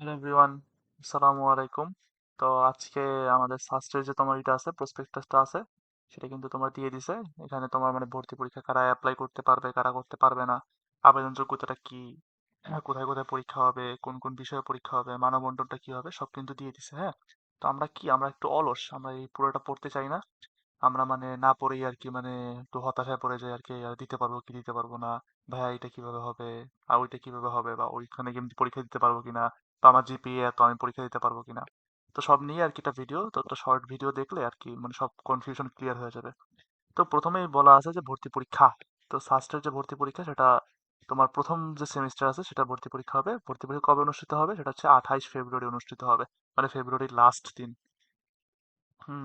Hello everyone আলাইকুম। তো আজকে আমাদের যে তোমার এটা আছে প্রসপেক্টাসটা আছে সেটা কিন্তু দিয়ে দিছে। এখানে তোমার মানে ভর্তি পরীক্ষা কারা অ্যাপ্লাই করতে পারবে কারা করতে পারবে না আবেদন যোগ্যতাটা কি হ্যাঁ, কোথায় কোথায় পরীক্ষা হবে কোন কোন বিষয়ে পরীক্ষা হবে কি হবে সব কিন্তু দিয়ে দিছে হ্যাঁ? তো আমরা কি আমরা একটু অলস আমরা এই পুরোটা পড়তে চাই না। আমরা মানে না পড়েই আর কি মানে একটু হতাশায় পড়ে যাই আর কি আর দিতে পারব কি দিতে পারব না ভাইয়া এটা কীভাবে হবে আর ওইটা কীভাবে হবে বা ওইখানে গিয়ে পরীক্ষা দিতে পারব কিনা বা আমার জিপিএ এত আমি পরীক্ষা দিতে পারব কিনা? তো সব নিয়ে আর কি একটা ভিডিও তো একটা শর্ট ভিডিও দেখলে আর কি মানে সব কনফিউশন ক্লিয়ার হয়ে যাবে। তো প্রথমেই বলা আছে যে ভর্তি পরীক্ষা। তো ফার্স্টের যে ভর্তি পরীক্ষা সেটা তোমার প্রথম যে সেমিস্টার আছে সেটা ভর্তি পরীক্ষা হবে। ভর্তি পরীক্ষা কবে অনুষ্ঠিত হবে? সেটা হচ্ছে আঠাইশ ফেব্রুয়ারি অনুষ্ঠিত হবে। মানে ফেব্রুয়ারির লাস্ট দিন।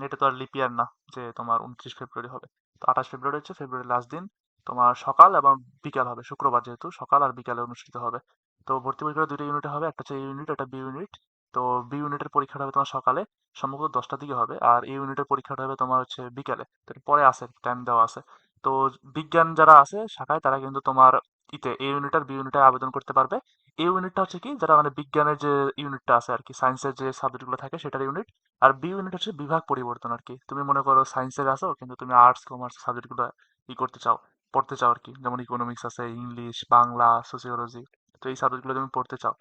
এটা তো আর লিপ ইয়ার না যে তোমার উনত্রিশ ফেব্রুয়ারি হবে। তো আঠাশ ফেব্রুয়ারি হচ্ছে ফেব্রুয়ারি লাস্ট দিন। তোমার সকাল এবং বিকাল হবে। শুক্রবার যেহেতু সকাল আর বিকালে অনুষ্ঠিত হবে। তো ভর্তি পরীক্ষা দুটো ইউনিট হবে, একটা হচ্ছে এ ইউনিট একটা বি ইউনিট তো বি ইউনিটের পরীক্ষাটা হবে তোমার সকালে, সম্ভবত দশটার দিকে হবে। আর এ ইউনিটের পরীক্ষাটা হবে তোমার হচ্ছে বিকালে। পরে আছে টাইম দেওয়া আছে। তো বিজ্ঞান যারা আছে শাখায়, তারা কিন্তু তোমার ইতে এ ইউনিট আর বি ইউনিটে আবেদন করতে পারবে। এই ইউনিটটা হচ্ছে কি, যারা মানে বিজ্ঞানের যে ইউনিটটা আছে আর কি সায়েন্সের যে সাবজেক্টগুলো থাকে সেটার ইউনিট আর বি ইউনিট হচ্ছে বিভাগ পরিবর্তন আর কি তুমি মনে করো সায়েন্সের আছো, কিন্তু তুমি আর্টস কমার্স সাবজেক্টগুলো ই করতে চাও, পড়তে চাও আর কি যেমন ইকোনমিক্স আছে ইংলিশ বাংলা সোসিওলজি তো এই সাবজেক্টগুলো তুমি পড়তে চাও।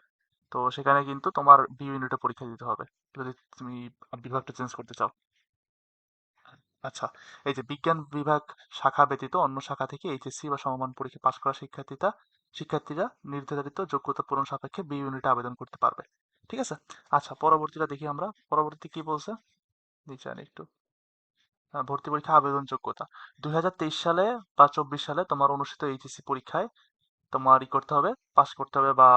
তো সেখানে কিন্তু তোমার বি ইউনিটে পরীক্ষা দিতে হবে। যদি তুমি বিভাগটা চেঞ্জ করতে চাও। আচ্ছা এই যে বিজ্ঞান বিভাগ শাখা ব্যতীত অন্য শাখা থেকে এইচএসসি বা সমমান পরীক্ষা পাশ করা শিক্ষার্থীরা শিক্ষার্থীরা নির্ধারিত যোগ্যতা পূরণ সাপেক্ষে বি ইউনিটে আবেদন করতে পারবে। ঠিক আছে? আচ্ছা পরবর্তীটা দেখি আমরা। পরবর্তী কি বলছে? জানি একটু। ভর্তি পরীক্ষা আবেদন যোগ্যতা। দুই হাজার তেইশ সালে বা চব্বিশ সালে তোমার অনুষ্ঠিত এইচএসসি পরীক্ষায় তোমার ই করতে হবে পাস করতে হবে বা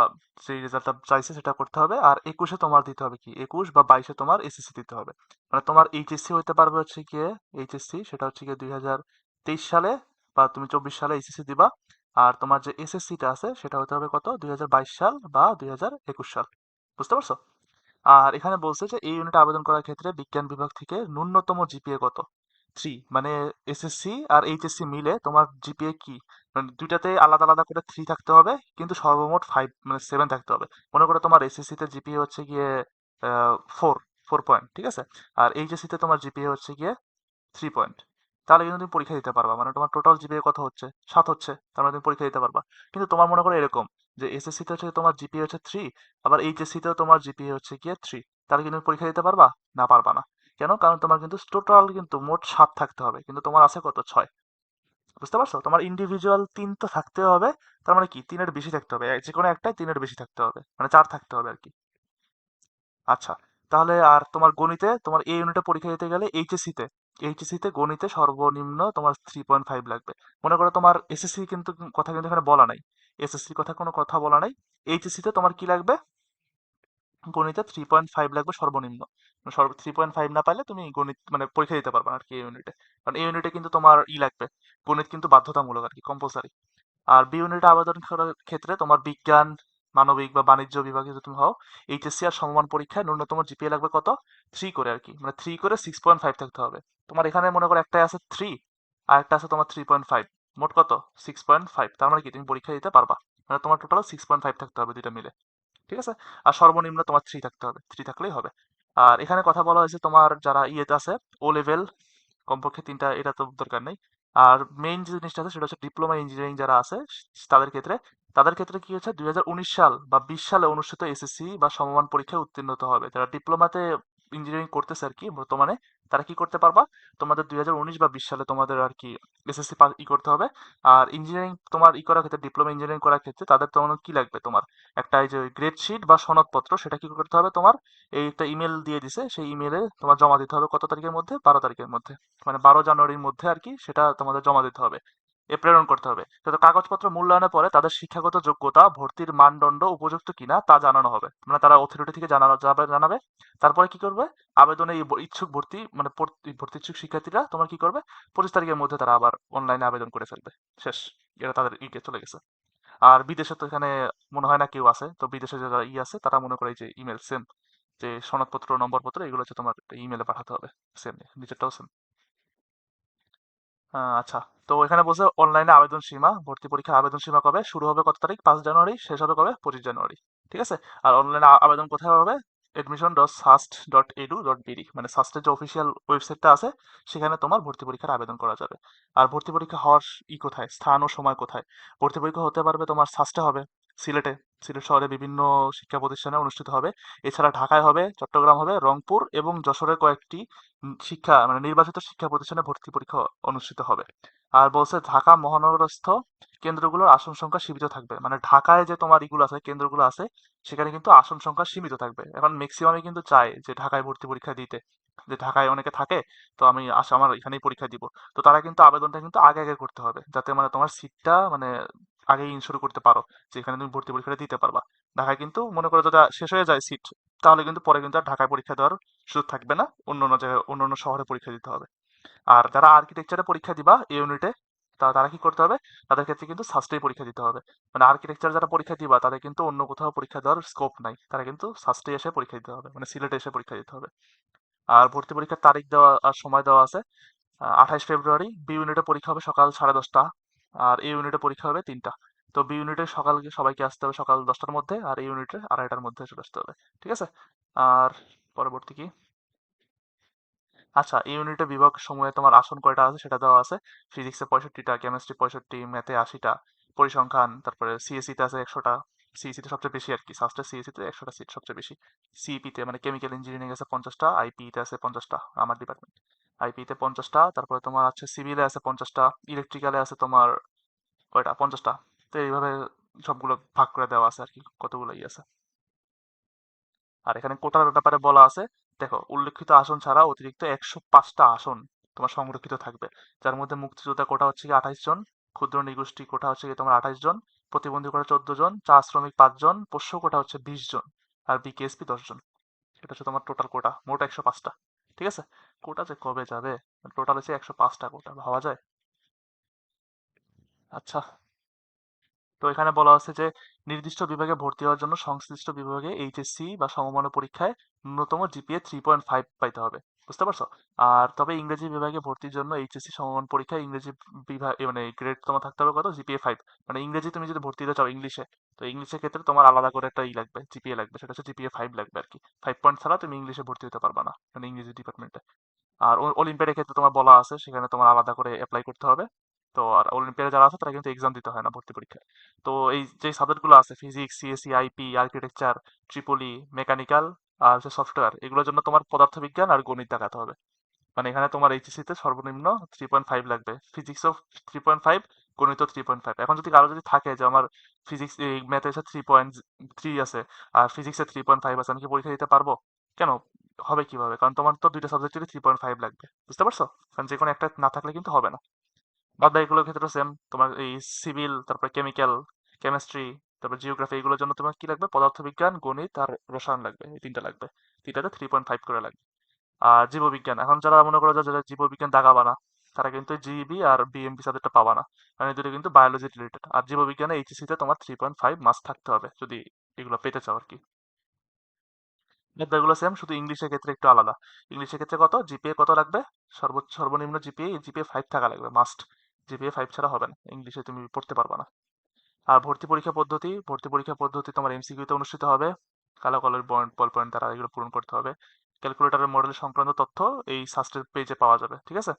সেই রেজাল্টটা চাইছে সেটা করতে হবে। আর একুশে তোমার দিতে হবে কি? একুশ বা বাইশে তোমার এসএসসি দিতে হবে। মানে তোমার এইচএসসি হইতে পারবে হচ্ছে গিয়ে এইচএসসি সেটা হচ্ছে গিয়ে দুই হাজার তেইশ সালে বা তুমি চব্বিশ সালে এইচএসসি দিবা। আর তোমার যে এসএসসিটা আছে, সেটা হতে হবে কত? দুই হাজার বাইশ সাল বা দুই হাজার একুশ সাল। বুঝতে পারছ? আর এখানে বলছে যে এই ইউনিটে আবেদন করার ক্ষেত্রে বিজ্ঞান বিভাগ থেকে ন্যূনতম জিপিএ কত? থ্রি মানে এসএসসি আর এইচএসসি মিলে তোমার জিপিএ কি? মানে দুইটাতে আলাদা আলাদা করে থ্রি থাকতে হবে, কিন্তু সর্বমোট ফাইভ মানে সেভেন থাকতে হবে। মনে করো তোমার এসএসসি তে জিপিএ হচ্ছে গিয়ে ফোর ফোর পয়েন্ট ঠিক আছে? আর এইচএসসি তে তোমার জিপিএ হচ্ছে গিয়ে থ্রি পয়েন্ট তাহলে কিন্তু তুমি পরীক্ষা দিতে পারবা মানে তোমার টোটাল জিপিএ কত হচ্ছে? সাত হচ্ছে, তার মানে তুমি পরীক্ষা দিতে পারবা। কিন্তু তোমার মনে করো এরকম, যে এসএসসি তে হচ্ছে তোমার জিপিএ হচ্ছে থ্রি আবার এইচএসসি তেও তোমার জিপিএ হচ্ছে গিয়ে থ্রি তাহলে কিন্তু তুমি পরীক্ষা দিতে পারবা? না পারবা না। কেন? কারণ তোমার কিন্তু টোটাল কিন্তু মোট সাত থাকতে হবে, কিন্তু তোমার আছে কত? ছয়। বুঝতে পারছ? তোমার ইন্ডিভিজুয়াল তিন তো থাকতে হবে, তার মানে কি? তিনের বেশি থাকতে হবে। যে কোনো একটাই তিনের বেশি থাকতে হবে। মানে চার থাকতে হবে আর কি। আচ্ছা তাহলে আর তোমার গণিতে, তোমার এই ইউনিটে পরীক্ষা দিতে গেলে এইচএসসি তে এইচএসসি তে গণিতে সর্বনিম্ন তোমার থ্রি পয়েন্ট ফাইভ লাগবে। মনে করো তোমার এসএসসি কিন্তু কথা কিন্তু এখানে বলা নাই। এসএসসির কথা কোনো কথা বলা নাই। এইচএসসি তে তোমার কি লাগবে? গণিতে থ্রি পয়েন্ট ফাইভ লাগবে সর্বনিম্ন। সর্ব থ্রি পয়েন্ট ফাইভ না পাইলে তুমি গণিত মানে পরীক্ষা দিতে পারবে না আর কি ইউনিটে কারণ এই ইউনিটে কিন্তু তোমার ই লাগবে। গণিত কিন্তু বাধ্যতামূলক আর কি কম্পালসারি আর বি ইউনিটে আবেদন করার ক্ষেত্রে তোমার বিজ্ঞান, মানবিক বা বাণিজ্য বিভাগে যদি তুমি হও এইচএসসি আর সমমান পরীক্ষায় ন্যূনতম জিপিএ লাগবে কত? থ্রি করে আর কি মানে থ্রি করে সিক্স পয়েন্ট ফাইভ থাকতে হবে। তোমার এখানে মনে করো একটাই আছে থ্রি আর একটা আছে তোমার থ্রি পয়েন্ট ফাইভ মোট কত? সিক্স পয়েন্ট ফাইভ তার মানে কি? তুমি পরীক্ষা দিতে পারবা। মানে তোমার টোটাল সিক্স পয়েন্ট ফাইভ থাকতে হবে দুইটা মিলে। ঠিক আছে? আর সর্বনিম্ন তোমার থ্রি থাকতে হবে। থ্রি থাকলেই হবে। আর এখানে কথা বলা হয়েছে তোমার যারা ইয়েতে আছে ও লেভেল কমপক্ষে তিনটা এটা তো দরকার নেই। আর মেইন যে জিনিসটা আছে সেটা হচ্ছে ডিপ্লোমা ইঞ্জিনিয়ারিং যারা আছে, তাদের ক্ষেত্রে তাদের ক্ষেত্রে কি হচ্ছে দুই হাজার উনিশ সাল বা বিশ সালে অনুষ্ঠিত এসএসসি বা সমমান পরীক্ষায় উত্তীর্ণ হতে হবে। যারা ডিপ্লোমাতে ইঞ্জিনিয়ারিং করতেছে আর কি বর্তমানে তারা কি করতে পারবা? তোমাদের দুই হাজার উনিশ বা বিশ সালে তোমাদের আর কি এসএসসি ই করতে হবে। আর ইঞ্জিনিয়ারিং তোমার ই করার ক্ষেত্রে ডিপ্লোমা ইঞ্জিনিয়ারিং করার ক্ষেত্রে তাদের তোমার কি লাগবে তোমার? একটা এই যে গ্রেড শিট বা সনদপত্র, সেটা কি করতে হবে তোমার? এই একটা ইমেল দিয়ে দিছে, সেই ইমেলে তোমার জমা দিতে হবে কত তারিখের মধ্যে? বারো তারিখের মধ্যে। মানে বারো জানুয়ারির মধ্যে আর কি সেটা তোমাদের জমা দিতে হবে। এ প্রেরণ করতে হবে। তো কাগজপত্র মূল্যায়নের পরে তাদের শিক্ষাগত যোগ্যতা, ভর্তির মানদণ্ড উপযুক্ত কিনা তা জানানো হবে। মানে তারা অথরিটি থেকে জানানো যাবে, জানাবে। তারপরে কি করবে? আবেদনে ইচ্ছুক ভর্তি মানে ভর্তি ইচ্ছুক শিক্ষার্থীরা তোমার কি করবে? পঁচিশ তারিখের মধ্যে তারা আবার অনলাইনে আবেদন করে ফেলবে। শেষ। এটা তাদের ইকে চলে গেছে। আর বিদেশে তো এখানে মনে হয় না কেউ আছে। তো বিদেশে যারা ই আছে, তারা মনে করে যে ইমেল সেম যে সনদপত্র, নম্বরপত্র, এগুলো হচ্ছে তোমার ইমেলে পাঠাতে হবে। সেম নিচেরটাও সেম আচ্ছা। তো এখানে বলছে অনলাইনে আবেদন সীমা, ভর্তি পরীক্ষা আবেদন সীমা কবে? শুরু হবে কত তারিখ? পাঁচ জানুয়ারি, শেষ হবে কবে? পঁচিশ জানুয়ারি। ঠিক আছে? আর অনলাইনে আবেদন কোথায় হবে? Admission dot SUST dot edu dot BD মানে সাস্টের যে অফিসিয়াল ওয়েবসাইটটা আছে, সেখানে তোমার ভর্তি পরীক্ষার আবেদন করা যাবে। আর ভর্তি পরীক্ষা হওয়ার ই কোথায়? স্থান ও সময় কোথায়? ভর্তি পরীক্ষা হতে পারবে তোমার সাস্টে হবে। সিলেটে, সিলেট শহরে বিভিন্ন শিক্ষা প্রতিষ্ঠানে অনুষ্ঠিত হবে। এছাড়া ঢাকায় হবে, চট্টগ্রাম হবে, রংপুর এবং যশোরের কয়েকটি শিক্ষা মানে নির্বাচিত শিক্ষা প্রতিষ্ঠানে ভর্তি পরীক্ষা অনুষ্ঠিত হবে। আর বলছে ঢাকা মহানগরস্থ কেন্দ্রগুলোর আসন সংখ্যা সীমিত থাকবে। মানে ঢাকায় যে তোমার ইগুলো আছে, কেন্দ্রগুলো আছে, সেখানে কিন্তু আসন সংখ্যা সীমিত থাকবে। এখন ম্যাক্সিমামই কিন্তু চায় যে ঢাকায় ভর্তি পরীক্ষা দিতে। যে ঢাকায় অনেকে থাকে, তো আমি আমার এখানেই পরীক্ষা দিব। তো তারা কিন্তু আবেদনটা কিন্তু আগে আগে করতে হবে। যাতে মানে তোমার সিটটা মানে আগেই ইনশিওর করতে পারো, যে এখানে তুমি ভর্তি পরীক্ষাটা দিতে পারবা। ঢাকায় কিন্তু মনে করো যদি শেষ হয়ে যায় সিট তাহলে কিন্তু পরে কিন্তু আর ঢাকায় পরীক্ষা দেওয়ার সুযোগ থাকবে না, অন্য অন্য জায়গায়, অন্য অন্য শহরে পরীক্ষা দিতে হবে। আর যারা আর্কিটেকচারে পরীক্ষা দিবা, এই ইউনিটে তা, তারা কি করতে হবে? তাদের ক্ষেত্রে কিন্তু সাস্টেই পরীক্ষা দিতে হবে। মানে আর্কিটেকচার যারা পরীক্ষা দিবা, তাদের কিন্তু অন্য কোথাও পরীক্ষা দেওয়ার স্কোপ নাই। তারা কিন্তু সাস্টে এসে পরীক্ষা দিতে হবে। মানে সিলেটে এসে পরীক্ষা দিতে হবে। আর ভর্তি পরীক্ষার তারিখ দেওয়া, আর সময় দেওয়া আছে আঠাইশ ফেব্রুয়ারি বি ইউনিটে পরীক্ষা হবে সকাল সাড়ে দশটা। আর এ ইউনিটে পরীক্ষা হবে তিনটা। তো বি ইউনিটে সকাল সবাইকে আসতে হবে সকাল দশটার মধ্যে আর এই ইউনিটে আড়াইটার মধ্যে চলে আসতে হবে, ঠিক আছে? আর পরবর্তী কি? আচ্ছা এই ইউনিটে বিভাগ সমূহে তোমার আসন কয়টা আছে সেটা দেওয়া আছে। ফিজিক্সে পঁয়ষট্টিটা কেমিস্ট্রি পঁয়ষট্টি ম্যাথে আশিটা, পরিসংখ্যান, তারপরে সিএসসি তে আছে একশোটা সিএসসি তে সবচেয়ে বেশি আর কি। সাস্টে সিএসসি তে একশোটা সিট সবচেয়ে বেশি। সিইপি তে মানে কেমিক্যাল ইঞ্জিনিয়ারিং আছে পঞ্চাশটা আইপি তে আছে পঞ্চাশটা, আমার ডিপার্টমেন্ট আইপি তে পঞ্চাশটা, তারপরে তোমার আছে সিভিলে আছে পঞ্চাশটা ইলেকট্রিক্যালে আছে তোমার কয়টা? পঞ্চাশটা। তো এইভাবে সবগুলো ভাগ করে দেওয়া আছে আর কি কতগুলো ই আছে। আর এখানে কোটার ব্যাপারে বলা আছে, দেখো, উল্লেখিত আসন ছাড়া অতিরিক্ত একশো পাঁচটা আসন তোমার সংরক্ষিত থাকবে। যার মধ্যে মুক্তিযোদ্ধা কোটা হচ্ছে কি আঠাইশ জন, ক্ষুদ্র নিগোষ্ঠী কোটা হচ্ছে কি তোমার আঠাইশ জন, প্রতিবন্ধী কোটা চোদ্দ জন চা শ্রমিক পাঁচ জন, পোষ্য কোটা হচ্ছে বিশ জন, আর বিকেএসপি দশ জন। সেটা হচ্ছে তোমার টোটাল কোটা মোট একশো পাঁচটা। ঠিক আছে? কোটা যে কবে যাবে? টোটাল হচ্ছে একশো পাঁচটা কোটা, ভাবা যায়? আচ্ছা। তো এখানে বলা হচ্ছে যে, নির্দিষ্ট বিভাগে ভর্তি হওয়ার জন্য সংশ্লিষ্ট বিভাগে এইচএসসি বা সমমান পরীক্ষায় ন্যূনতম জিপিএ থ্রি পয়েন্ট ফাইভ পাইতে হবে। বুঝতে পারছ? আর তবে ইংরেজি বিভাগে ভর্তির জন্য এইচএসসি সমমান পরীক্ষায় ইংরেজি বিভাগ মানে গ্রেড তোমার থাকতে হবে কত? জিপিএ ফাইভ মানে ইংরেজি তুমি যদি ভর্তি হতে চাও ইংলিশে, তো ইংলিশের ক্ষেত্রে তোমার আলাদা করে একটা ই লাগবে জিপিএ লাগবে। সেটা হচ্ছে জিপিএ ফাইভ লাগবে আর কি ফাইভ পয়েন্ট ছাড়া তুমি ইংলিশে ভর্তি হতে পারবে না মানে ইংরেজি ডিপার্টমেন্টে আর অলিম্পিয়াডের ক্ষেত্রে তোমার বলা আছে, সেখানে তোমার আলাদা করে অ্যাপ্লাই করতে হবে। তো আর অলিম্পিয়াডে যারা আছে, তারা কিন্তু এক্সাম দিতে হয় না ভর্তি পরীক্ষায়। তো এই যে সাবজেক্টগুলো আছে physics CSC IP architecture triple E mechanical আর হচ্ছে সফটওয়্যার এগুলোর জন্য তোমার পদার্থবিজ্ঞান আর গণিত দেখাতে হবে। মানে এখানে তোমার এইচএসসি তে সর্বনিম্ন থ্রি পয়েন্ট ফাইভ লাগবে। ফিজিক্সও থ্রি পয়েন্ট ফাইভ গণিত থ্রি পয়েন্ট ফাইভ এখন যদি কারও যদি থাকে যে আমার ফিজিক্স এই ম্যাথে এসে থ্রি পয়েন্ট থ্রি আছে আর ফিজিক্সে থ্রি পয়েন্ট ফাইভ আছে, আমি কি পরীক্ষা দিতে পারব? কেন? হবে কীভাবে? কারণ তোমার তো দুইটা সাবজেক্টেরই থ্রি পয়েন্ট ফাইভ লাগবে। বুঝতে পারছ? কারণ যে কোনো একটা না থাকলে কিন্তু হবে না। বাদ বাকিগুলোর ক্ষেত্রে সেম তোমার এই সিভিল তারপর কেমিক্যাল কেমিস্ট্রি তারপর জিওগ্রাফি এগুলোর জন্য তোমার কি লাগবে? পদার্থবিজ্ঞান, গণিত আর রসায়ন লাগবে। এই তিনটা লাগবে। তিনটাতে থ্রি পয়েন্ট ফাইভ করে লাগবে। আর জীববিজ্ঞান, এখন যারা মনে করো যারা জীববিজ্ঞান দাগাবা না তারা কিন্তু জিবি আর বিএমপি সাবজেক্টটা পাবা না। কারণ দুটো কিন্তু বায়োলজি রিলেটেড আর জীববিজ্ঞানে এইচএসসি তে তোমার থ্রি পয়েন্ট ফাইভ মাস থাকতে হবে, যদি এগুলো পেতে চাও আর কি এগুলো সেম শুধু ইংলিশের ক্ষেত্রে একটু আলাদা। ইংলিশের ক্ষেত্রে কত? জিপিএ কত লাগবে? সর্বোচ্চ সর্বনিম্ন জিপিএ জিপিএ ফাইভ থাকা লাগবে মাস্ট জিপিএ ফাইভ ছাড়া হবে না। ইংলিশে তুমি পড়তে পারবে না। আর ভর্তি পরীক্ষা পদ্ধতি, ভর্তি পরীক্ষা পদ্ধতি তোমার এমসিকিউতে অনুষ্ঠিত হবে। কালো কলের পয়েন্ট বল পয়েন্ট দ্বারা এগুলো পূরণ করতে হবে। ক্যালকুলেটরের মডেল সংক্রান্ত তথ্য এই সাস্টের পেজে পাওয়া যাবে, ঠিক আছে?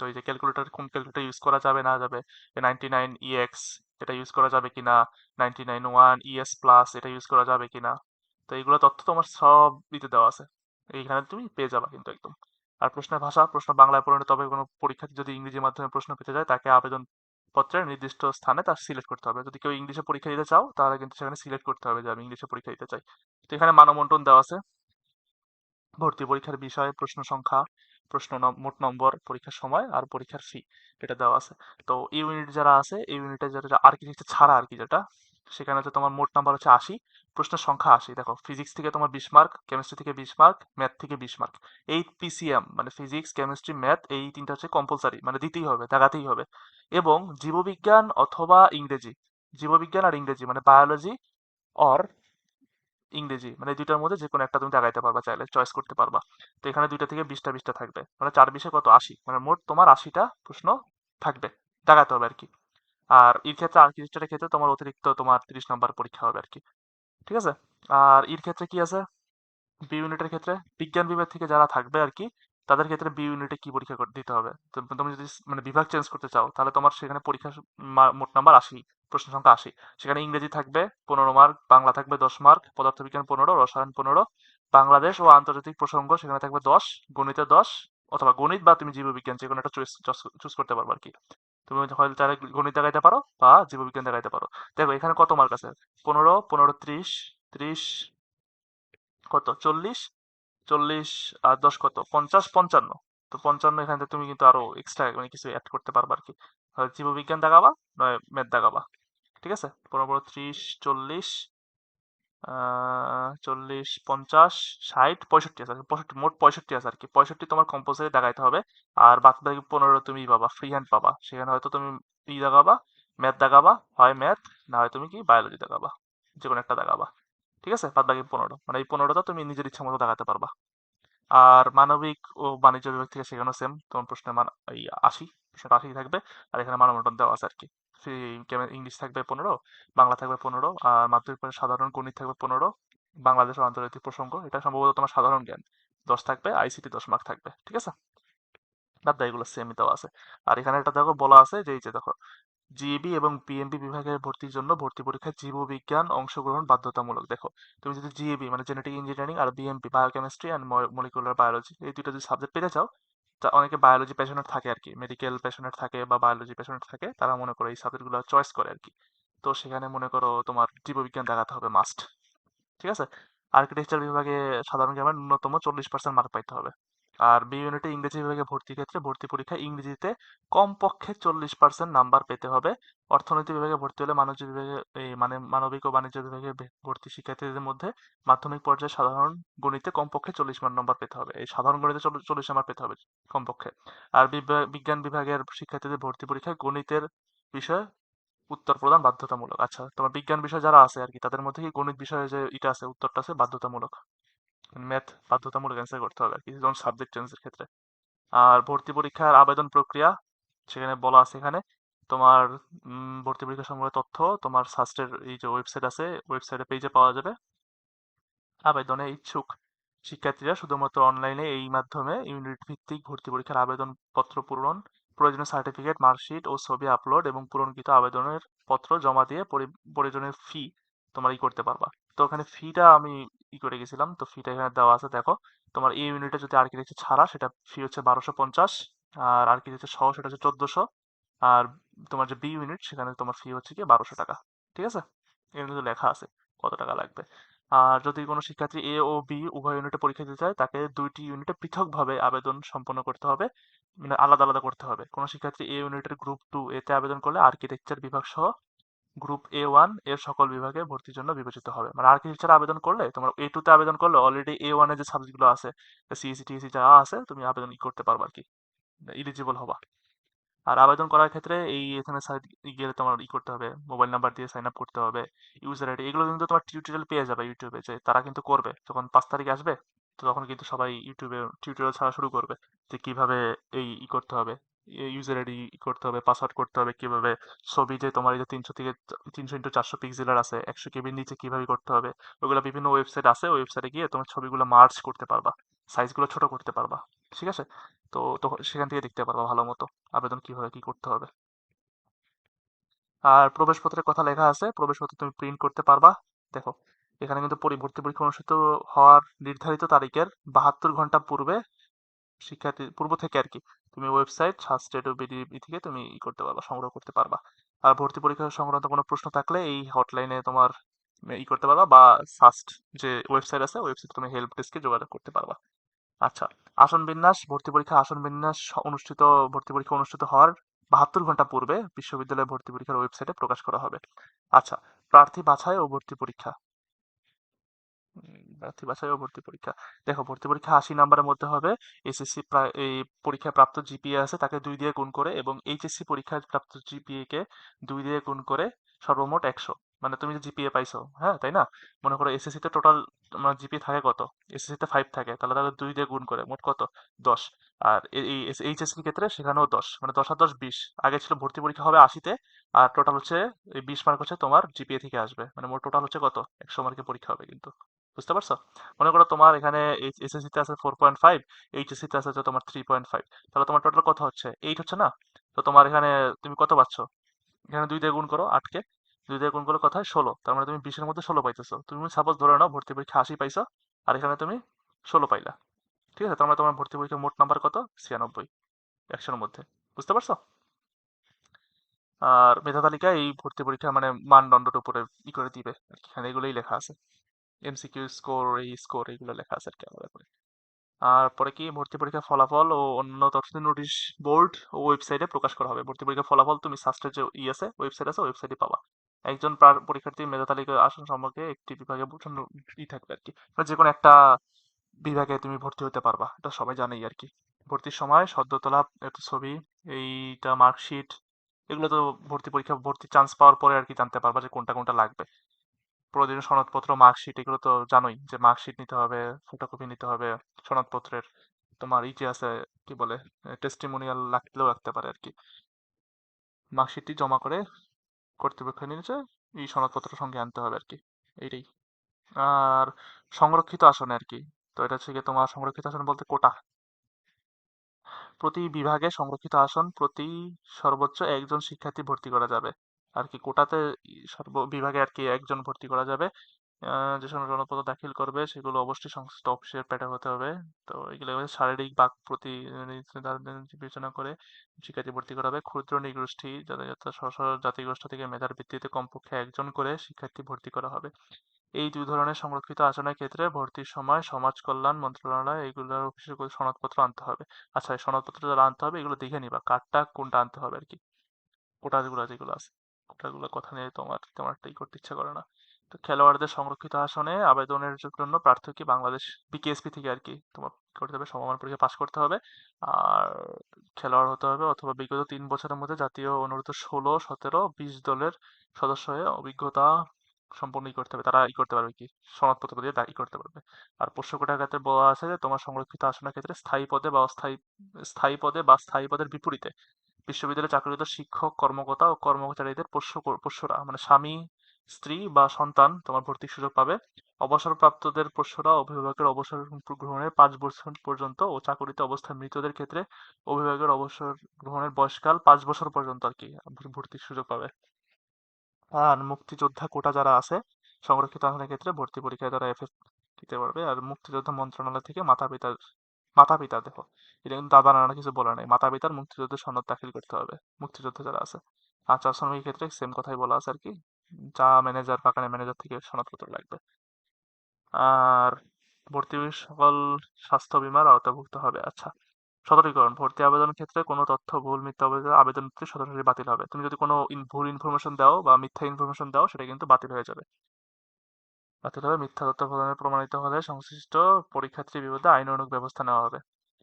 তো এই যে ক্যালকুলেটর কোন ক্যালকুলেটর ইউজ করা যাবে, না যাবে নাইনটি নাইন ইএক্স এটা ইউজ করা যাবে কিনা ninety nine one ES plus এটা ইউজ করা যাবে কিনা, তো এইগুলো তথ্য তোমার সব দিতে দেওয়া আছে। এইখানে তুমি পেয়ে যাবা কিন্তু একদম। আর প্রশ্নের ভাষা, প্রশ্ন বাংলায় পড়ে তবে কোনো পরীক্ষার্থী যদি ইংরেজি মাধ্যমে প্রশ্ন পেতে যায়, তাকে আবেদন পত্রের নির্দিষ্ট স্থানে তার সিলেক্ট করতে হবে। যদি কেউ ইংলিশে পরীক্ষা দিতে চাও, তাহলে কিন্তু সেখানে সিলেক্ট করতে হবে যে আমি ইংলিশে পরীক্ষা দিতে চাই। তো এখানে মানবন্টন দেওয়া আছে। ভর্তি পরীক্ষার বিষয়, প্রশ্ন সংখ্যা, প্রশ্ন মোট নম্বর, পরীক্ষার সময় আর পরীক্ষার ফি এটা দেওয়া আছে। তো এই ইউনিট যারা আছে, এই ইউনিটে যারা আর্কিটেকচার ছাড়া আর কি যেটা সেখানে হচ্ছে তোমার মোট নাম্বার হচ্ছে আশি, প্রশ্নের সংখ্যা আশি। দেখো ফিজিক্স থেকে তোমার বিশ মার্ক কেমিস্ট্রি থেকে বিশ মার্ক ম্যাথ থেকে বিশ মার্ক এই পিসিএম মানে ফিজিক্স কেমিস্ট্রি ম্যাথ এই তিনটা হচ্ছে কম্পালসারি মানে দিতেই হবে দেখাতেই হবে। এবং জীববিজ্ঞান অথবা ইংরেজি, জীববিজ্ঞান আর ইংরেজি মানে বায়োলজি অর ইংরেজি মানে দুইটার মধ্যে যে কোনো একটা তুমি দাগাইতে পারবা চাইলে চয়েস করতে পারবা। তো এখানে দুইটা থেকে বিশটা বিশটা থাকবে মানে চার বিশে কত? আশি মানে মোট তোমার আশিটা প্রশ্ন থাকবে, দাগাতে হবে আর কি। আর এর ক্ষেত্রে আর্কিটেকচারের ক্ষেত্রে তোমার অতিরিক্ত তোমার তিরিশ নাম্বার পরীক্ষা হবে আর কি। ঠিক আছে? আর এর ক্ষেত্রে কি আছে? বি ইউনিটের ক্ষেত্রে বিজ্ঞান বিভাগ থেকে যারা থাকবে আর কি, তাদের ক্ষেত্রে বি ইউনিটে কি পরীক্ষা দিতে হবে। তুমি যদি মানে বিভাগ চেঞ্জ করতে চাও, তাহলে তোমার সেখানে পরীক্ষা মোট নাম্বার আশি, প্রশ্ন সংখ্যা আশি। সেখানে ইংরেজি থাকবে পনেরো মার্ক বাংলা থাকবে দশ মার্ক পদার্থবিজ্ঞান পনেরো, রসায়ন পনেরো, বাংলাদেশ ও আন্তর্জাতিক প্রসঙ্গ সেখানে থাকবে দশ, গণিতে দশ, অথবা গণিত বা তুমি জীববিজ্ঞান যে কোনো একটা চুজ করতে পারবে আর কি। তুমি হয়তো চাইলে গণিত দেখাইতে পারো বা জীববিজ্ঞান দেখাইতে পারো। দেখো, এখানে কত মার্ক আছে? পনেরো পনেরো ত্রিশ ত্রিশ কত? চল্লিশ? চল্লিশ আর দশ কত? পঞ্চাশ, পঞ্চান্ন। তো পঞ্চান্ন এখানে তুমি কিন্তু আরও এক্সট্রা মানে কিছু অ্যাড করতে পারবা আর কি জীববিজ্ঞান দেখাবা, নয় ম্যাথ দেখাবা। ঠিক আছে? পনেরো পনেরো, ত্রিশ, চল্লিশ চল্লিশ, পঞ্চাশ, ষাট, পঁয়ষট্টি আছে পঁয়ষট্টি, মোট পঁয়ষট্টি আছে আর কি। পঁয়ষট্টি তোমার কম্পালসারি দাগাইতে হবে। আর বাদ বাকি পনেরো তুমি পাবা ফ্রি হ্যান্ড পাবা। সেখানে হয়তো তুমি ই দাগাবা ম্যাথ দাগাবা হয় ম্যাথ না হয় তুমি কি বায়োলজি দাগাবা যে কোনো একটা দাগাবা ঠিক আছে? বাদ বাকি পনেরো। মানে এই পনেরোটা তুমি নিজের ইচ্ছা মতো দাগাতে পারবা। আর মানবিক ও বাণিজ্য বিভাগ থেকে সেখানেও সেম তোমার প্রশ্নে মান, এই আশি, প্রশ্নটা আশি থাকবে। আর এখানে মানবন্টন দেওয়া আছে আর কি। ইংলিশ থাকবে পনেরো, বাংলা থাকবে পনেরো, আর মাধ্যমিক পরীক্ষায় সাধারণ গণিত থাকবে পনেরো, বাংলাদেশ ও আন্তর্জাতিক প্রসঙ্গ, এটা সম্ভবত তোমার সাধারণ জ্ঞান। দশ থাকবে আইসিটি দশ মার্ক থাকবে, ঠিক আছে? বাদ এগুলো সেমই দেওয়া আছে। আর এখানে একটা দেখো বলা আছে যে, এই যে দেখো জিএবি এবং বিএমবি বিভাগের ভর্তির জন্য ভর্তি পরীক্ষায় জীববিজ্ঞান অংশগ্রহণ বাধ্যতামূলক। দেখো, তুমি যদি জিএবি মানে genetic engineering R BMP biochemistry and molecular biology এই দুটো যদি সাবজেক্ট পেতে চাও অনেকে বায়োলজি প্যাশনেট থাকে আর কি মেডিকেল প্যাশনেট থাকে বা বায়োলজি প্যাশনেট থাকে, তারা মনে করো এই সাবজেক্টগুলো চয়েস করে আর কি তো সেখানে মনে করো তোমার জীববিজ্ঞান দেখাতে হবে মাস্ট ঠিক আছে? আর্কিটেকচার বিভাগে সাধারণ জ্ঞানের ন্যূনতম চল্লিশ পার্সেন্ট মার্ক পাইতে হবে। আর বি ইউনিটে ইংরেজি বিভাগে ভর্তির ক্ষেত্রে ভর্তি পরীক্ষায় ইংরেজিতে কমপক্ষে চল্লিশ পার্সেন্ট নাম্বার পেতে হবে। অর্থনীতি বিভাগে ভর্তি হলে মানবিক বিভাগে মানে মানবিক ও বাণিজ্য বিভাগে ভর্তি শিক্ষার্থীদের মধ্যে মাধ্যমিক পর্যায়ে সাধারণ গণিতে কমপক্ষে চল্লিশ মান নম্বর পেতে হবে। এই সাধারণ গণিতে চল্লিশ নাম্বার পেতে হবে কমপক্ষে। আর বিজ্ঞান বিভাগের শিক্ষার্থীদের ভর্তি পরীক্ষায় গণিতের বিষয়ে উত্তর প্রদান বাধ্যতামূলক। আচ্ছা তোমার বিজ্ঞান বিষয় যারা আছে আর কি, তাদের মধ্যে কি গণিত বিষয়ে যে এটা আছে, উত্তরটা আছে, বাধ্যতামূলক? ম্যাথ বাধ্যতামূলক অ্যান্সার করতে হবে আর কি, যেমন সাবজেক্ট চেঞ্জের ক্ষেত্রে। আর ভর্তি পরীক্ষার আবেদন প্রক্রিয়া, সেখানে বলা আছে এখানে তোমার ভর্তি পরীক্ষা সম্পর্কে তথ্য, তোমার সাস্টের এই যে ওয়েবসাইট আছে ওয়েবসাইটে পেজে পাওয়া যাবে। আবেদনে ইচ্ছুক শিক্ষার্থীরা শুধুমাত্র অনলাইনে এই মাধ্যমে ইউনিট ভিত্তিক ভর্তি পরীক্ষার আবেদন পত্র পূরণ, প্রয়োজনীয় সার্টিফিকেট মার্কশিট ও ছবি আপলোড এবং পূরণকৃত আবেদনের পত্র জমা দিয়ে পরি- প্রয়োজনীয় ফি তোমার ই করতে পারবা। তো ওখানে ফিটা আমি ই করে গেছিলাম। তো ফিটা এখানে দেওয়া আছে, দেখো। তোমার এই ইউনিটে যদি আর্কিটেকচার ছাড়া, সেটা ফি হচ্ছে বারোশো পঞ্চাশ। আর আর্কিটেকচার সহ সেটা হচ্ছে চোদ্দশো। আর তোমার যে বি ইউনিট সেখানে তোমার ফি হচ্ছে কি বারোশো টাকা। ঠিক আছে? এখানে কিন্তু লেখা আছে কত টাকা লাগবে। আর যদি কোনো শিক্ষার্থী এ ও বি উভয় ইউনিটে পরীক্ষা দিতে চায়, তাকে দুইটি ইউনিটে পৃথকভাবে আবেদন সম্পন্ন করতে হবে। মানে আলাদা আলাদা করতে হবে। কোনো শিক্ষার্থী এ ইউনিটের গ্রুপ টু এতে আবেদন করলে আর্কিটেকচার বিভাগ সহ গ্রুপ এ ওয়ানের সকল বিভাগে ভর্তির জন্য বিবেচিত হবে। মানে আর্কিটেকচার আবেদন করলে, তোমার এ টু তে আবেদন করলে অলরেডি এ ওয়ানে যে সাবজেক্টগুলো আছে সিএসি টিএসি যা আছে, তুমি আবেদন করতে পারবে আর কি। ইলিজিবল হবা। আর আবেদন করার ক্ষেত্রে এই এখানে গেলে তোমার ই করতে হবে মোবাইল নাম্বার দিয়ে সাইন আপ করতে হবে ইউজার আইডি এগুলো কিন্তু তোমার টিউটোরিয়াল পেয়ে যাবে ইউটিউবে যে তারা কিন্তু করবে। যখন পাঁচ তারিখ আসবে, তো তখন কিন্তু সবাই ইউটিউবে টিউটোরিয়াল ছাড়া শুরু করবে, যে কীভাবে এই ই করতে হবে। ইউজার আইডি করতে হবে পাসওয়ার্ড করতে হবে কীভাবে, ছবি যে তোমার এই যে তিনশো থেকে তিনশো ইন্টু চারশো পিক্সেলের আছে, একশো কেবির নিচে কীভাবে করতে হবে, ওগুলো বিভিন্ন ওয়েবসাইট আছে ওয়েবসাইটে গিয়ে তোমার ছবিগুলো মার্চ করতে পারবা সাইজগুলো ছোট করতে পারবা, ঠিক আছে? তো তখন সেখান থেকে দেখতে পারবা ভালো মতো আবেদন কীভাবে কি করতে হবে। আর প্রবেশপত্রের কথা লেখা আছে, প্রবেশপত্র তুমি প্রিন্ট করতে পারবা, দেখো, এখানে কিন্তু পরি- ভর্তি পরীক্ষা অনুষ্ঠিত হওয়ার নির্ধারিত তারিখের বাহাত্তর ঘণ্টা পূর্বে শিক্ষার্থী, পূর্ব থেকে আর কি তুমি ওয়েবসাইট সাস্টেড ও বিডিবি থেকে তুমি ই করতে পারবা, সংগ্রহ করতে পারবা। আর ভর্তি পরীক্ষা সংক্রান্ত কোনো প্রশ্ন থাকলে এই হটলাইনে তোমার ই করতে পারবা বা ফার্স্ট যে ওয়েবসাইট আছে ওয়েবসাইট তুমি হেল্প ডেস্কে যোগাযোগ করতে পারবা। আচ্ছা আসন বিন্যাস, ভর্তি পরীক্ষা, আসন বিন্যাস অনুষ্ঠিত, ভর্তি পরীক্ষা অনুষ্ঠিত হওয়ার বাহাত্তর ঘণ্টা পূর্বে বিশ্ববিদ্যালয় ভর্তি পরীক্ষার ওয়েবসাইটে প্রকাশ করা হবে। আচ্ছা প্রার্থী বাছাই ও ভর্তি পরীক্ষা। প্রার্থী বাছাই ও ভর্তি পরীক্ষা। দেখো, ভর্তি পরীক্ষা আশি নাম্বারের মধ্যে হবে। এসএসসি এই প্রাপ্ত জিপিএ আছে, তাকে দুই দিয়ে গুণ করে এবং এইচএসসি পরীক্ষায় প্রাপ্ত জিপিএ কে দুই দিয়ে গুণ করে সর্বমোট একশো। মানে তুমি যে জিপিএ পাইছো হ্যাঁ তাই না? মনে করো এসএসসি তে টোটাল জিপিএ থাকে কত? এসএসসি তে ফাইভ থাকে, তাহলে তাহলে দুই দিয়ে গুণ করে মোট কত? দশ। আর এই এইচএসসির ক্ষেত্রে সেখানেও দশ। মানে দশ আর দশ বিশ। আগে ছিল ভর্তি পরীক্ষা হবে আশিতে আর টোটাল হচ্ছে বিশ মার্ক হচ্ছে তোমার জিপিএ থেকে আসবে। মানে মোট টোটাল হচ্ছে কত? একশো মার্কের পরীক্ষা হবে কিন্তু। বুঝতে পারছ? মনে করো তোমার এখানে এসএসসি তে আছে ফোর পয়েন্ট ফাইভ এইচএসসি তে আছে তোমার থ্রি পয়েন্ট ফাইভ তাহলে তোমার টোটাল কত হচ্ছে? এইট হচ্ছে না? তো তোমার এখানে তুমি কত পাচ্ছ? এখানে দুই দিয়ে গুণ করো আটকে দুই দিয়ে গুণ করলে কথায় ষোলো, তার মানে তুমি বিশের মধ্যে ষোলো পাইতেছো। তুমি সাপোজ ধরে নাও ভর্তি পরীক্ষা আশি পাইছো, আর এখানে তুমি ষোলো পাইলা। ঠিক আছে? তার মানে তোমার ভর্তি পরীক্ষার মোট নাম্বার কত? ছিয়ানব্বই একশোর মধ্যে। বুঝতে পারছ? আর মেধা তালিকা এই ভর্তি পরীক্ষা মানে মানদণ্ডের উপরে ই করে দিবে। এখানে এগুলোই লেখা আছে। এমসিকিউ স্কোর এই স্কোর এইগুলো লেখা আছে আর কি আলাদা করে আর পরে কি ভর্তি পরীক্ষার ফলাফল ও অন্য তথ্য নোটিশ বোর্ড ও ওয়েবসাইটে প্রকাশ করা হবে। ভর্তি পরীক্ষার ফলাফল তুমি সাস্টের যে ই আছে ওয়েবসাইট আছে ওয়েবসাইটে পাবা। একজন পরীক্ষার্থী মেধা তালিকায় আসন সম্পর্কে একটি বিভাগে ই থাকবে আর কি। যে কোনো একটা বিভাগে তুমি ভর্তি হতে পারবা, এটা সবাই জানেই আর কি। ভর্তির সময় সদ্য তোলা একটা ছবি, এইটা মার্কশিট এগুলো তো ভর্তি পরীক্ষা, ভর্তি চান্স পাওয়ার পরে আর কি জানতে পারবা যে কোনটা কোনটা লাগবে। প্রয়োজনীয় সনদপত্র মার্কশিট এগুলো তো জানোই যে মার্কশিট নিতে হবে ফটোকপি নিতে হবে, সনদপত্রের তোমার ইটি আছে, কি বলে টেস্টিমোনিয়াল লাগলেও রাখতে পারে আর কি মার্কশিটটি জমা করে কর্তৃপক্ষ নিচে এই সনদপত্র সঙ্গে আনতে হবে আর কি এইটাই। আর সংরক্ষিত আসনে আর কি তো এটা হচ্ছে তোমার সংরক্ষিত আসন বলতে কোটা। প্রতি বিভাগে সংরক্ষিত আসন প্রতি সর্বোচ্চ একজন শিক্ষার্থী ভর্তি করা যাবে। আর কি কোটাতে সর্ব বিভাগে আর কি একজন ভর্তি করা যাবে। যে সময় সনদপত্র দাখিল করবে সেগুলো অবশ্যই সংশ্লিষ্ট অফিসের পেটে হতে হবে। তো এগুলো শারীরিক বাক প্রতি বিবেচনা করে শিক্ষার্থী ভর্তি করা হবে। ক্ষুদ্র নৃগোষ্ঠী যাদের স্ব জাতিগোষ্ঠী থেকে মেধার ভিত্তিতে কমপক্ষে একজন করে শিক্ষার্থী ভর্তি করা হবে। এই দুই ধরনের সংরক্ষিত আসনের ক্ষেত্রে ভর্তির সময় সমাজ কল্যাণ মন্ত্রণালয় এগুলোর অফিসে সনদপত্র আনতে হবে। আচ্ছা সনদপত্র যারা আনতে হবে এগুলো দেখে নিবা কারটা কোনটা আনতে হবে আর কি কোটাগুলো যেগুলো আছে। কোটাগুলো কথা নিয়ে তোমার তেমন একটা করতে ইচ্ছা করে না। তো খেলোয়াড়দের সংরক্ষিত আসনে আবেদনের জন্য প্রার্থী বাংলাদেশ বিকেএসপি থেকে আর কি তোমার করতে হবে? সমমান পরীক্ষা পাশ করতে হবে। আর খেলোয়াড় হতে হবে অথবা বিগত তিন বছরের মধ্যে জাতীয় অনুরোধ ষোলো, সতেরো, বিশ দলের সদস্য হয়ে অভিজ্ঞতা সম্পন্ন ই করতে হবে। তারা ই করতে পারবে কি? সনদপত্র দিয়ে ই করতে পারবে। আর পোষ্য ক্ষেত্রে বলা আছে যে তোমার সংরক্ষিত আসনের ক্ষেত্রে স্থায়ী পদে বা অস্থায়ী, স্থায়ী পদে বা স্থায়ী পদের বিপরীতে বিশ্ববিদ্যালয়ে চাকরিরত শিক্ষক, কর্মকর্তা ও কর্মচারীদের পোষ্য পোষ্যরা মানে স্বামী, স্ত্রী বা সন্তান তোমার ভর্তির সুযোগ পাবে। অবসরপ্রাপ্তদের পোষ্যরা অভিভাবকের অবসর গ্রহণের পাঁচ বছর পর্যন্ত ও চাকরিতে অবস্থায় মৃতদের ক্ষেত্রে অভিভাবকের অবসর গ্রহণের বয়সকাল পাঁচ বছর পর্যন্ত আর কি ভর্তির সুযোগ পাবে। আর মুক্তিযোদ্ধা কোটা যারা আছে, সংরক্ষিত আসনের ক্ষেত্রে ভর্তি পরীক্ষায় তারা এফএফ দিতে পারবে। আর মুক্তিযোদ্ধা মন্ত্রণালয় থেকে মাতা পিতার মাতা পিতা দেখো। এটা কিন্তু দাদা নানা কিছু বলা নাই। মাতা পিতার মুক্তিযুদ্ধের সনদ দাখিল করতে হবে। মুক্তিযোদ্ধা যারা আছে, আচার শ্রমিকের ক্ষেত্রে সেম কথাই বলা আছে আর কি। যা ম্যানেজার বাগানের ম্যানেজার থেকে সনদপত্র লাগবে। আর ভর্তি সকল স্বাস্থ্য বিমার আওতাভুক্ত হবে। আচ্ছা সতর্কীকরণ। ভর্তি আবেদনের ক্ষেত্রে কোনো তথ্য, ভুল, মিথ্যা আবেদন আবেদনটি সরাসরি বাতিল হবে। তুমি যদি কোনো ভুল ইনফরমেশন দাও বা মিথ্যা ইনফরমেশন দাও, সেটা কিন্তু বাতিল হয়ে যাবে। হবে মিথ্যা তথ্য প্রদানের প্রমাণিত হলে সংশ্লিষ্ট পরীক্ষার্থীর বিরুদ্ধে আইনানুগ ব্যবস্থা নেওয়া হবে।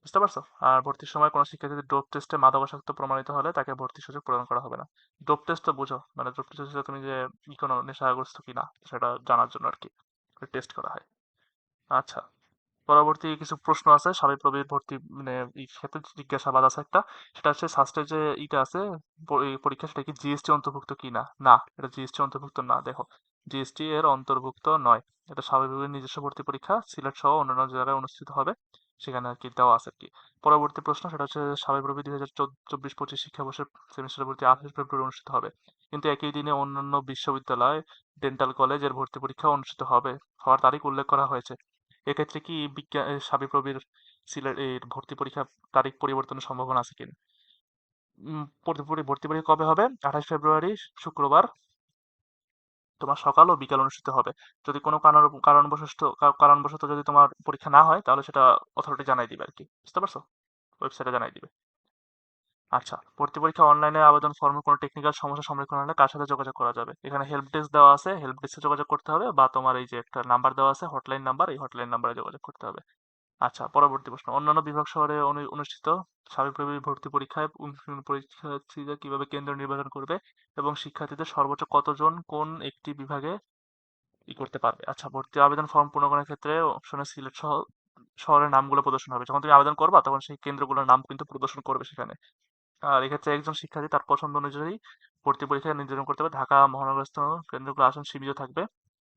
বুঝতে পারছ? আর ভর্তির সময় কোনো শিক্ষার্থীদের ডোপ টেস্টে মাদকাসক্ত প্রমাণিত হলে তাকে ভর্তির সুযোগ প্রদান করা হবে না। ডোপ টেস্ট তো বুঝো মানে ডোপ টেস্ট তুমি যে কোনো নেশাগ্রস্ত কিনা, সেটা জানার জন্য আর কি টেস্ট করা হয়। আচ্ছা পরবর্তী কিছু প্রশ্ন আছে সাবিপ্রবির ভর্তি মানে ক্ষেত্রে জিজ্ঞাসাবাদ আছে একটা, সেটা হচ্ছে সাস্টের যে ইটা আছে পরীক্ষা সেটা কি জিএসটি অন্তর্ভুক্ত কি না না এটা জিএসটি অন্তর্ভুক্ত না, দেখো। জিএসটি এর অন্তর্ভুক্ত নয়। এটা স্বাভাবিকভাবে নিজস্ব ভর্তি পরীক্ষা, সিলেট সহ অন্যান্য জায়গায় অনুষ্ঠিত হবে। সেখানে আর কি দেওয়া আছে আর কি। পরবর্তী প্রশ্ন সেটা হচ্ছে স্বাভাবিকভাবে দুই হাজার চব্বিশ পঁচিশ শিক্ষাবর্ষের সেমিস্টার ভর্তি আঠাশ ফেব্রুয়ারি অনুষ্ঠিত হবে। কিন্তু একই দিনে অন্যান্য বিশ্ববিদ্যালয় ডেন্টাল কলেজের ভর্তি পরীক্ষা অনুষ্ঠিত হবে হওয়ার তারিখ উল্লেখ করা হয়েছে। এক্ষেত্রে কি বিজ্ঞান সাবিপ্রবির সিলেট এর ভর্তি পরীক্ষার তারিখ পরিবর্তনের সম্ভাবনা আছে কিনা? ভর্তি পরীক্ষা কবে হবে? আঠাশ ফেব্রুয়ারি, শুক্রবার। তোমার সকাল ও বিকাল অনুষ্ঠিত হবে। যদি কোনো কারণ, কারণবশত কারণবশত যদি তোমার পরীক্ষা না হয়, তাহলে সেটা অথরিটি জানাই দিবে আর কি বুঝতে পারছ? ওয়েবসাইটে জানাই দিবে। আচ্ছা ভর্তি পরীক্ষা অনলাইনে আবেদন ফর্মে কোনো টেকনিক্যাল সমস্যার সম্মুখীন হলে কার সাথে যোগাযোগ করা যাবে? এখানে হেল্প ডেস্ক দেওয়া আছে হেল্প ডেস্কে যোগাযোগ করতে হবে, বা তোমার এই যে একটা নাম্বার দেওয়া আছে হটলাইন নাম্বার এই হটলাইন নাম্বারে যোগাযোগ করতে হবে। আচ্ছা পরবর্তী প্রশ্ন। অন্যান্য বিভাগ শহরে অনু- অনুষ্ঠিত সাবিপ্রবি ভর্তি পরীক্ষায় পরীক্ষার্থীরা কীভাবে কেন্দ্র নির্বাচন করবে এবং শিক্ষার্থীদের সর্বোচ্চ কতজন কোন একটি বিভাগে ই করতে পারবে? আচ্ছা ভর্তি আবেদন ফর্ম পূরণের ক্ষেত্রে অপশনে সিলেট সহ, শহরের নামগুলো প্রদর্শন হবে। যখন তুমি আবেদন করবা, তখন সেই কেন্দ্রগুলোর নাম কিন্তু প্রদর্শন করবে সেখানে। আর এক্ষেত্রে একজন শিক্ষার্থী তার পছন্দ অনুযায়ী ভর্তি পরীক্ষা নির্ধারণ করতে হবে। ঢাকা মহানগরস্থ কেন্দ্রগুলো আসন সীমিত থাকবে।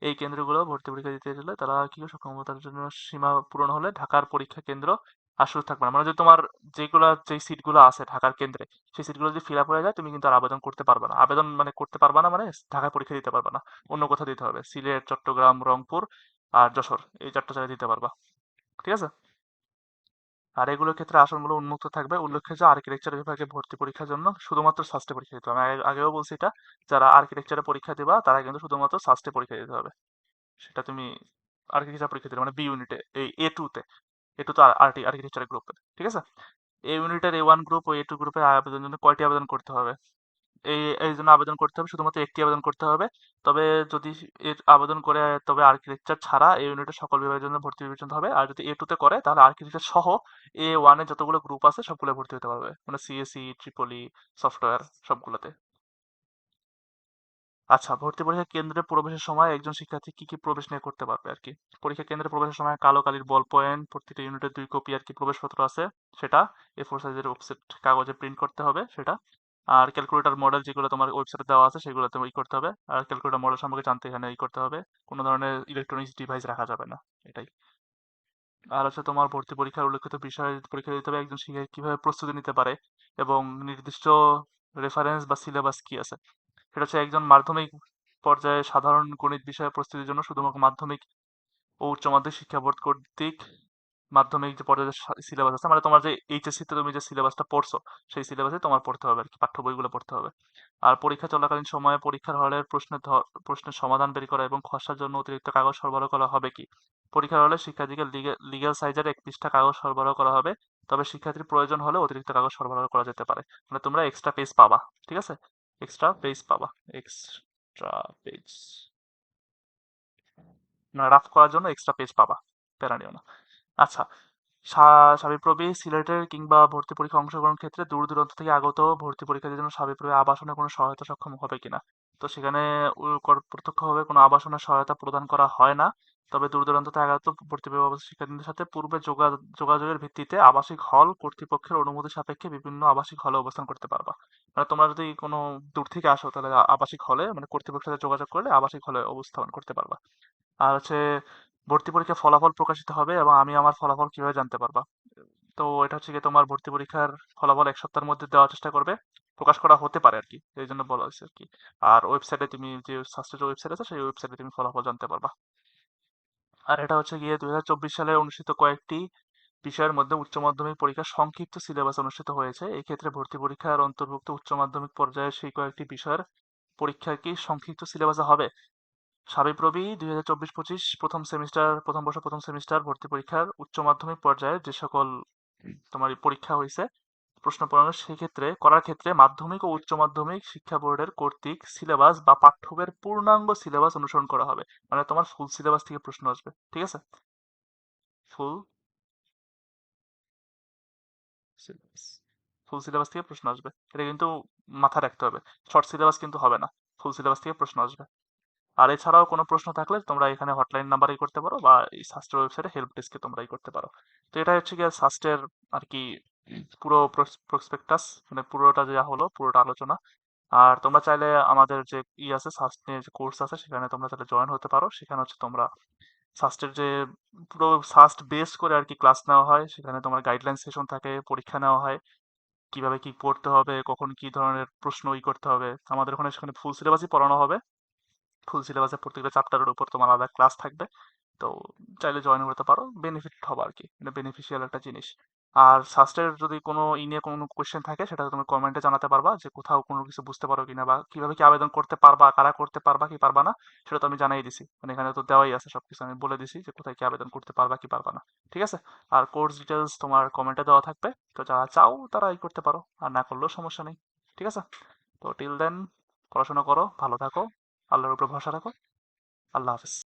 এই কেন্দ্রগুলো ভর্তি পরীক্ষা দিতে গেলে তারা কি সক্ষমতার জন্য সীমা পূরণ হলে ঢাকার পরীক্ষা কেন্দ্র আসলে থাকবে না। মানে যদি তোমার যেগুলো যে সিটগুলো আছে ঢাকার কেন্দ্রে, সেই সিটগুলো যদি ফিল আপ হয়ে যায়, তুমি কিন্তু আর আবেদন করতে পারবে না। আবেদন মানে করতে পারবে না মানে ঢাকায় পরীক্ষা দিতে পারবে না। অন্য কোথাও দিতে হবে। সিলেট, চট্টগ্রাম, রংপুর আর যশোর, এই চারটা জায়গায় দিতে পারবা। ঠিক আছে? আর এগুলোর ক্ষেত্রে আসনগুলো উন্মুক্ত থাকবে। উল্লেখ্য যে আর্কিটেকচার বিভাগে ভর্তি পরীক্ষার জন্য শুধুমাত্র সাস্টে পরীক্ষা দিতে হবে। আমি আগেও বলছি এটা, যারা আর্কিটেকচারে পরীক্ষা দিবা, তারা কিন্তু শুধুমাত্র সাস্টে পরীক্ষা দিতে হবে। সেটা তুমি আর্কিটেকচার পরীক্ষা দিলে মানে বি ইউনিটে এই এ টুতে এ টু তো আর্টি আর্কিটেকচার গ্রুপে ঠিক আছে? এ ইউনিটের এ ওয়ান গ্রুপ ও এ টু গ্রুপের আবেদনের জন্য কয়টি আবেদন করতে হবে? এই এই জন্য আবেদন করতে হবে। শুধুমাত্র একটি আবেদন করতে হবে। তবে যদি এর আবেদন করে, তবে আর্কিটেকচার ছাড়া এই ইউনিটের সকল বিভাগের জন্য ভর্তি বিবেচনা হবে। আর যদি এ টুতে করে, তাহলে আর্কিটেকচার সহ এ ওয়ানে যতগুলো গ্রুপ আছে সবগুলো ভর্তি হতে পারবে। মানে সিএসসি ট্রিপলি সফটওয়্যার সবগুলোতে। আচ্ছা ভর্তি পরীক্ষা কেন্দ্রে প্রবেশের সময় একজন শিক্ষার্থী কি কি প্রবেশ নিয়ে করতে পারবে আর কি? পরীক্ষা কেন্দ্রে প্রবেশের সময় কালো কালির বল পয়েন্ট প্রতিটা ইউনিটের দুই কপি আর কি প্রবেশপত্র আছে। সেটা এ ফোর সাইজের ওয়েবসাইট কাগজে প্রিন্ট করতে হবে সেটা। আর ক্যালকুলেটর মডেল যেগুলো তোমার ওয়েবসাইটে দেওয়া আছে, সেগুলো তুমি ই করতে হবে। আর ক্যালকুলেটর মডেল সম্পর্কে জানতে এখানে ই করতে হবে। কোনো ধরনের ইলেকট্রনিক্স ডিভাইস রাখা যাবে না, এটাই। আর হচ্ছে তোমার ভর্তি পরীক্ষার উল্লেখিত বিষয়ে পরীক্ষা দিতে হবে, একজন শিক্ষার্থী কীভাবে প্রস্তুতি নিতে পারে এবং নির্দিষ্ট রেফারেন্স বা সিলেবাস কি আছে। সেটা হচ্ছে একজন মাধ্যমিক পর্যায়ে সাধারণ গণিত বিষয়ে প্রস্তুতির জন্য শুধুমাত্র মাধ্যমিক ও উচ্চ মাধ্যমিক শিক্ষা বোর্ড কর্তৃক মাধ্যমিক যে পর্যায়ে সিলেবাস আছে মানে তোমার যে এইচএসসি তে তুমি যে সিলেবাসটা পড়ছো, সেই সিলেবাসে তোমার পড়তে হবে আর কি পাঠ্য বইগুলো পড়তে হবে। আর পরীক্ষা চলাকালীন সময়ে পরীক্ষার হলের প্রশ্নের প্রশ্নের সমাধান বের করা এবং খসড়ার জন্য অতিরিক্ত কাগজ সরবরাহ করা হবে কি? পরীক্ষার হলে শিক্ষার্থীকে লিগ্যাল সাইজের এক পৃষ্ঠা কাগজ সরবরাহ করা হবে, তবে শিক্ষার্থীর প্রয়োজন হলে অতিরিক্ত কাগজ সরবরাহ করা যেতে পারে। মানে তোমরা এক্সট্রা পেজ পাবা, ঠিক আছে? এক্সট্রা পেজ পাবা এক্সট্রা পেজ না রাফ করার জন্য এক্সট্রা পেজ পাবা, প্যারা নিও না। আচ্ছা সাবিপ্রবি সিলেটের কিংবা ভর্তি পরীক্ষা অংশগ্রহণ ক্ষেত্রে দূর দূরান্ত থেকে আগত ভর্তি পরীক্ষার্থীর জন্য সাবিপ্রবি আবাসনে কোনো সহায়তা সক্ষম হবে কিনা? তো সেখানে প্রত্যক্ষভাবে কোনো আবাসনের সহায়তা প্রদান করা হয় না। তবে দূর দূরান্ত থেকে আগত ভর্তি শিক্ষার্থীদের সাথে পূর্বে যোগা- যোগাযোগের ভিত্তিতে আবাসিক হল কর্তৃপক্ষের অনুমতি সাপেক্ষে বিভিন্ন আবাসিক হলে অবস্থান করতে পারবা। মানে তোমরা যদি কোনো দূর থেকে আসো তাহলে আবাসিক হলে মানে কর্তৃপক্ষের সাথে যোগাযোগ করলে আবাসিক হলে অবস্থান করতে পারবা। আর হচ্ছে ভর্তি পরীক্ষার ফলাফল প্রকাশিত হবে এবং আমি আমার ফলাফল কীভাবে জানতে পারবা। তো এটা হচ্ছে গিয়ে তোমার ভর্তি পরীক্ষার ফলাফল এক সপ্তাহের মধ্যে দেওয়ার চেষ্টা করবে। প্রকাশ করা হতে পারে আর কি এই জন্য বলা হয়েছে আর কি আর ওয়েবসাইটে তুমি যে সাস্টের ওয়েবসাইট আছে, সেই ওয়েবসাইটে তুমি ফলাফল জানতে পারবা। আর এটা হচ্ছে গিয়ে দুই হাজার চব্বিশ সালে অনুষ্ঠিত কয়েকটি বিষয়ের মধ্যে উচ্চ মাধ্যমিক পরীক্ষার সংক্ষিপ্ত সিলেবাস অনুষ্ঠিত হয়েছে। এই ক্ষেত্রে ভর্তি পরীক্ষার অন্তর্ভুক্ত উচ্চ মাধ্যমিক পর্যায়ে সেই কয়েকটি বিষয়ের পরীক্ষা কি সংক্ষিপ্ত সিলেবাসে হবে? সাবিপ্রবি দুই হাজার চব্বিশ পঁচিশ প্রথম সেমিস্টার, প্রথম বর্ষ প্রথম সেমিস্টার ভর্তি পরীক্ষার উচ্চ মাধ্যমিক পর্যায়ে যে সকল তোমার পরীক্ষা হয়েছে, প্রশ্ন পড়ানোর সেই ক্ষেত্রে, করার ক্ষেত্রে মাধ্যমিক ও উচ্চ মাধ্যমিক শিক্ষা বোর্ডের কর্তৃক সিলেবাস বা পাঠ্যবের পূর্ণাঙ্গ সিলেবাস অনুসরণ করা হবে। মানে তোমার ফুল সিলেবাস থেকে প্রশ্ন আসবে, ঠিক আছে? ফুল সিলেবাস ফুল সিলেবাস থেকে প্রশ্ন আসবে। এটা কিন্তু মাথায় রাখতে হবে। শর্ট সিলেবাস কিন্তু হবে না। ফুল সিলেবাস থেকে প্রশ্ন আসবে। আর এছাড়াও কোনো প্রশ্ন থাকলে তোমরা এখানে হটলাইন নাম্বারেই করতে পারো বা এই সাস্টের ওয়েবসাইটে হেল্প ডেস্কে তোমরাই করতে পারো। তো এটা হচ্ছে গিয়ে সাস্টের আর কি পুরো প্রসপেক্টাস মানে পুরোটা যা হলো, পুরোটা আলোচনা। আর তোমরা চাইলে আমাদের যে ই আছে সাস্ট নিয়ে যে কোর্স আছে, সেখানে তোমরা চাইলে জয়েন হতে পারো। সেখানে হচ্ছে তোমরা সাস্টের যে পুরো সাস্ট বেস করে আর কি ক্লাস নেওয়া হয়, সেখানে তোমার গাইডলাইন সেশন থাকে, পরীক্ষা নেওয়া হয়, কীভাবে কি পড়তে হবে, কখন কি ধরনের প্রশ্ন ই করতে হবে। আমাদের ওখানে সেখানে ফুল সিলেবাসই পড়ানো হবে। ফুল সিলেবাসে প্রত্যেকটা চ্যাপ্টারের উপর তোমার আলাদা ক্লাস থাকবে। তো চাইলে জয়েন করতে পারো বেনিফিট হবে আর কি এটা বেনিফিশিয়াল একটা জিনিস। আর সাস্টের যদি কোনো ই নিয়ে কোনো কোয়েশ্চেন থাকে, সেটা তুমি কমেন্টে জানাতে পারবা যে কোথাও কোনো কিছু বুঝতে পারো কিনা বা কীভাবে কি আবেদন করতে পারবা, কারা করতে পারবা কি পারবা না, সেটা তো আমি জানাই দিছি। মানে এখানে তো দেওয়াই আছে, সবকিছু আমি বলে দিছি যে কোথায় কি আবেদন করতে পারবা কি পারবা না। ঠিক আছে? আর কোর্স ডিটেলস তোমার কমেন্টে দেওয়া থাকবে। তো যারা চাও তারা ই করতে পারো, আর না করলেও সমস্যা নেই। ঠিক আছে? তো টিল দেন পড়াশোনা করো, ভালো থাকো। আল্লাহর উপর ভরসা রাখো। আল্লাহ হাফিজ।